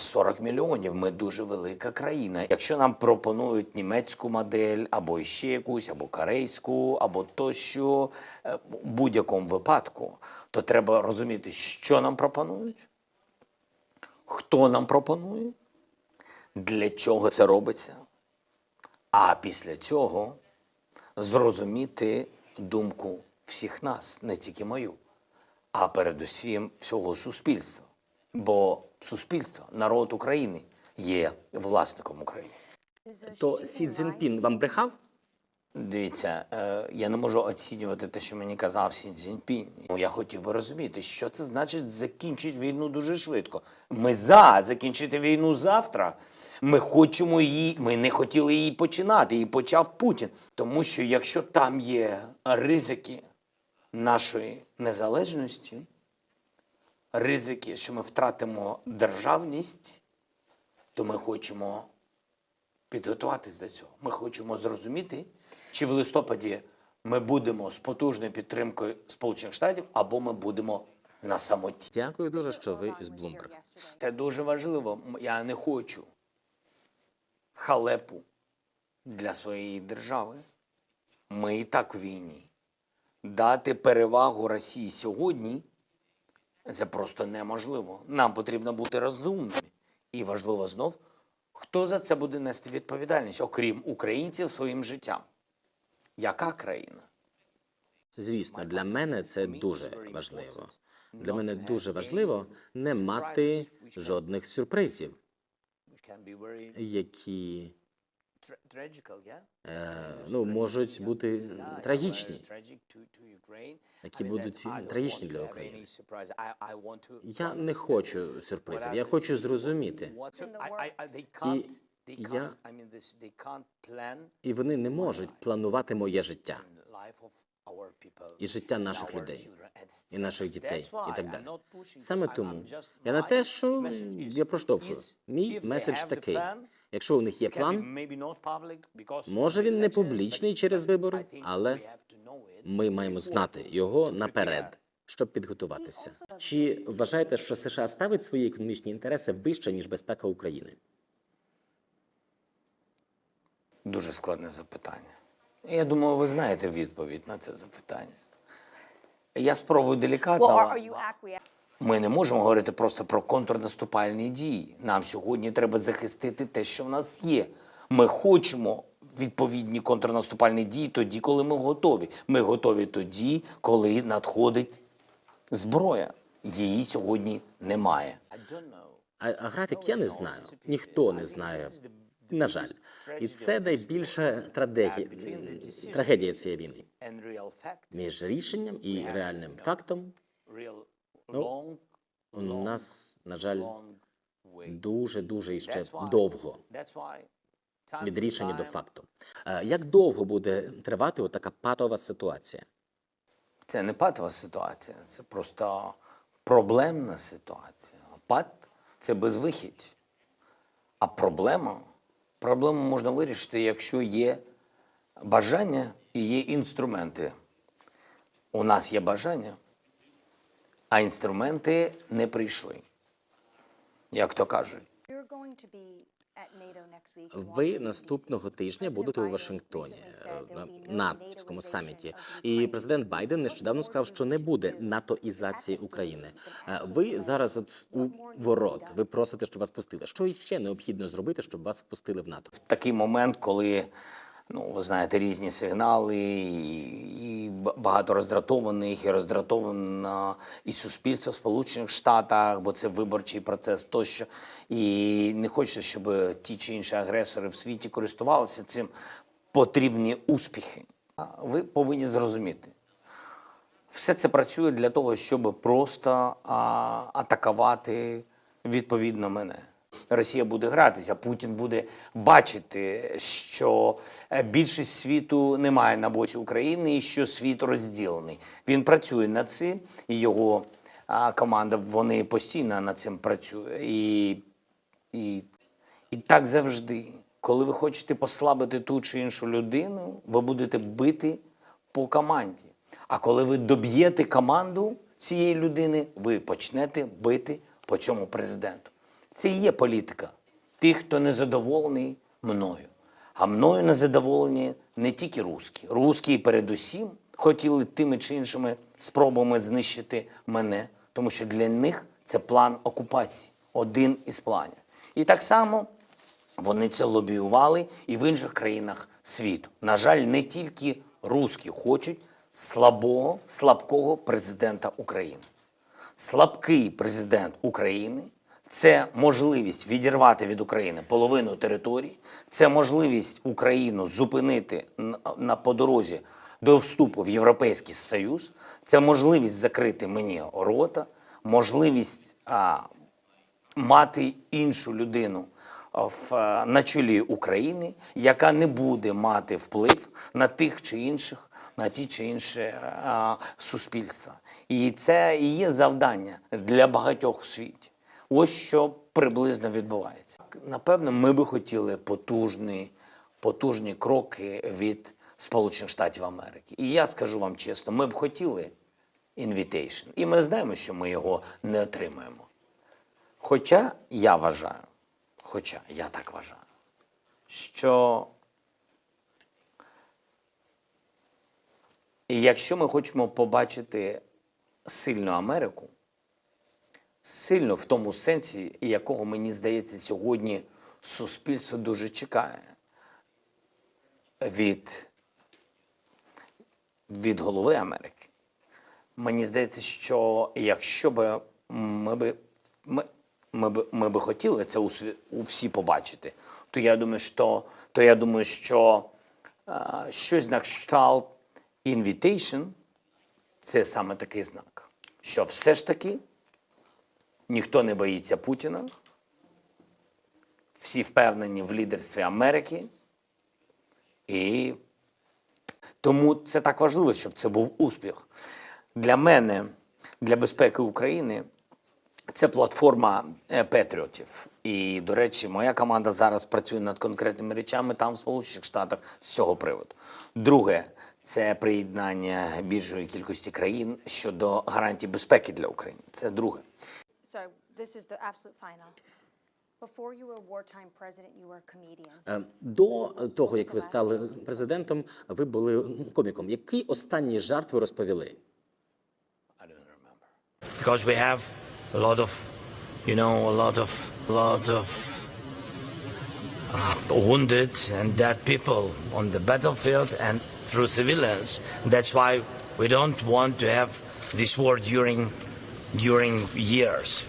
нас 40 мільйонів. Ми дуже велика країна. Якщо нам пропонують німецьку модель, або ще якусь, або корейську, або тощо, е, в будь-якому випадку, то треба розуміти, що нам пропонують, хто нам пропонує, для чого це робиться. А після цього зрозуміти думку всіх нас, не тільки мою, а передусім всього суспільства. Бо суспільство, народ України є власником України. То Сі Цзіньпін вам брехав? Дивіться, е, я не можу оцінювати те, що мені казав Сі Цзіньпінь. Ну, Я хотів би розуміти, що це значить закінчити війну дуже швидко. Ми за закінчити війну завтра. Ми хочемо її, ми не хотіли її починати, її почав Путін. Тому що якщо там є ризики нашої незалежності, ризики, що ми втратимо державність, то ми хочемо підготуватись до цього. Ми хочемо зрозуміти, чи в листопаді ми будемо з потужною підтримкою Сполучених Штатів, або ми будемо на самоті. Дякую дуже, що ви із Bloomberg. Це дуже важливо. Я не хочу халепу для своєї держави. Ми і так в війні. Дати перевагу Росії сьогодні це просто неможливо. Нам потрібно бути розумними. І важливо знов, хто за це буде нести відповідальність, окрім українців своїм життям. Яка країна? Звісно, для мене це дуже важливо. Для мене дуже важливо не мати жодних сюрпризів, які ну, можуть бути трагічні, які будуть трагічні для України. Я не хочу сюрпризів, я хочу зрозуміти. І я- І вони не можуть планувати моє життя. І життя наших людей, і наших дітей, і так далі. Саме тому я на те, що я проштовхую. Мій меседж такий: якщо у них є план, може він не публічний через вибори, але ми маємо знати його наперед, щоб підготуватися. Чи вважаєте, що США ставить свої економічні інтереси вище ніж безпека України? Дуже складне запитання. Я думаю, ви знаєте відповідь на це запитання. Я спробую делікатно. Ми не можемо говорити просто про контрнаступальні дії. Нам сьогодні треба захистити те, що в нас є. Ми хочемо відповідні контрнаступальні дії тоді, коли ми готові. Ми готові тоді, коли надходить зброя. Її сьогодні немає. А графік я не знаю. Ніхто не знає. На жаль, і це найбільша трагедія, трагедія цієї війни між рішенням і реальним фактом. Ну, У нас, на жаль, дуже дуже іще довго від рішення до факту. Е, Як довго буде тривати отака патова ситуація? Це не патова ситуація, це просто проблемна ситуація. Пат це безвихідь. А проблема проблему можна вирішити, якщо є бажання і є інструменти. У нас є бажання, а інструменти не прийшли. Як то кажуть. Ви наступного тижня будете у Вашингтоні на натівському саміті. І президент Байден нещодавно сказав, що не буде натоізації України. Е, Ви зараз от у ворот. Ви просите, щоб вас пустили. Що іще необхідно зробити, щоб вас впустили в НАТО? в такий момент, коли ну, ви знаєте, різні сигнали, і, багато роздратованих, і роздратовано і суспільство в Сполучених Штатах, бо це виборчий процес тощо. І не хочеться, щоб ті чи інші агресори в світі користувалися цим. Потрібні успіхи. Ви повинні зрозуміти. Все це працює для того, щоб просто а, атакувати відповідно мене. Росія буде гратися, Путін буде бачити, що е, більшість світу немає на боці України і що світ розділений. Він працює над цим, і його команда вони постійно над цим працює. І, і, і так завжди. Коли ви хочете послабити ту чи іншу людину, ви будете бити по команді. А коли ви доб'єте команду цієї людини, ви почнете бити по цьому президенту. Це і є політика тих, хто не задоволений мною. А мною не задоволені не тільки русські. Русські передусім хотіли тими чи іншими спробами знищити мене, тому що для них це план окупації, один із планів. І так само вони це лобіювали і в інших країнах світу. На жаль, не тільки русські хочуть слабого, слабкого президента України. Слабкий президент України це можливість відірвати від України половину території, це можливість Україну зупинити на, по дорозі до вступу в Європейський Союз, це можливість закрити мені рота, можливість а, мати іншу людину в, а, на чолі України, яка не буде мати вплив на тих чи інших, на ті чи інші суспільства. І це і є завдання для багатьох у світі. Ось що приблизно відбувається. Напевно, ми би хотіли потужні, потужні кроки від Сполучених Штатів Америки. І я скажу вам чесно, ми б хотіли invitation. І ми знаємо, що ми його не отримаємо. Хоча я вважаю, хоча я так вважаю, що якщо ми хочемо побачити сильну Америку, сильно в тому сенсі, якого мені здається, сьогодні суспільство дуже чекає від, від голови Америки. Мені здається, що якщо б ми би ми, ми, би, ми би хотіли це у, всі побачити, то я думаю, що, то я думаю, що а, щось на кшталт invitation – це саме такий знак, що все ж таки ніхто не боїться Путіна, всі впевнені в лідерстві Америки, і тому це так важливо, щоб це був успіх. Для мене, для безпеки України, це платформа е, патріотів. І, до речі, моя команда зараз працює над конкретними речами там, в Сполучених Штатах, з цього приводу. Друге, це приєднання більшої кількості країн щодо гарантій безпеки для України. Це друге. So this is the absolute final. Before you were a wartime president, you were a comedian. Е, До того, як ви стали президентом, ви були коміком. Який останній жарт ви розповіли? I don't remember. because we have a lot of, you know, a lot of, lot of uh, wounded and dead people on the battlefield and through civilians. That's why we don't want to have this war during, during years.